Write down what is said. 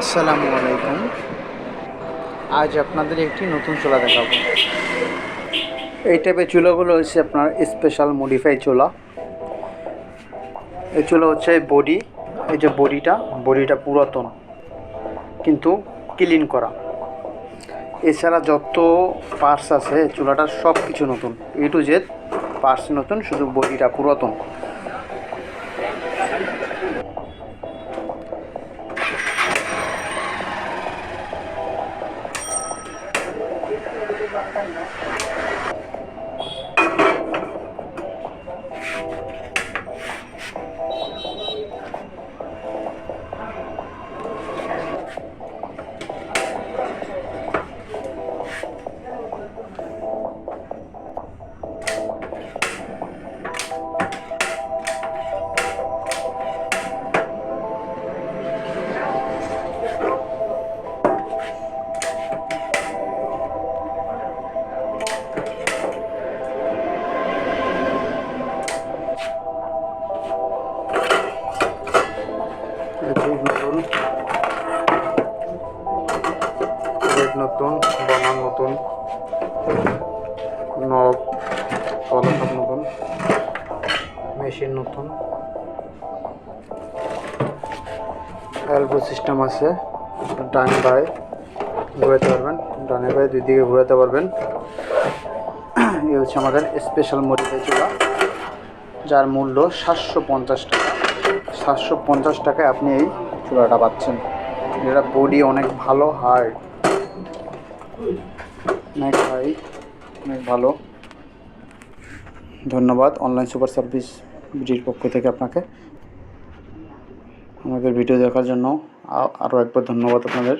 আসসালামু আলাইকুম। আজ আপনাদের একটি নতুন চুলা দেখাবো। এই টাইপের চুলাগুলো হচ্ছে আপনার স্পেশাল মডিফাই চুলা। এই চুলা হচ্ছে বডি এই যে বডিটা বডিটা পুরাতন, কিন্তু ক্লিন করা। এছাড়া যত পার্টস আছে চুলাটার সব কিছু নতুন এ টু জেড পার্টস নতুন শুধু বডিটা পুরাতন। এটি নতুন। নতুন বানান নতুন। নব কলাকাপ নতুন। মেশিন নতুন। এলবো সিস্টেম আছে। ডান বাই ঘুরাতে পারবেন। ডানে বাই, দুই দিকে ঘুরাতে পারবেন। এই হচ্ছে আমাদের স্পেশাল মডিফাই চুলা। যার মূল্য সাতশো পঞ্চাশ টাকা। সাতশো পঞ্চাশ টাকায় আপনি এই চূড়াটা পাচ্ছেন। এটা বডি অনেক ভালো হার্ড অনেক হাই অনেক ভালো। ধন্যবাদ অনলাইন সুপার সার্ভিস বিটির পক্ষ থেকে আপনাকে। আমাদের ভিডিও দেখার জন্য আরও একবার ধন্যবাদ আপনাদের।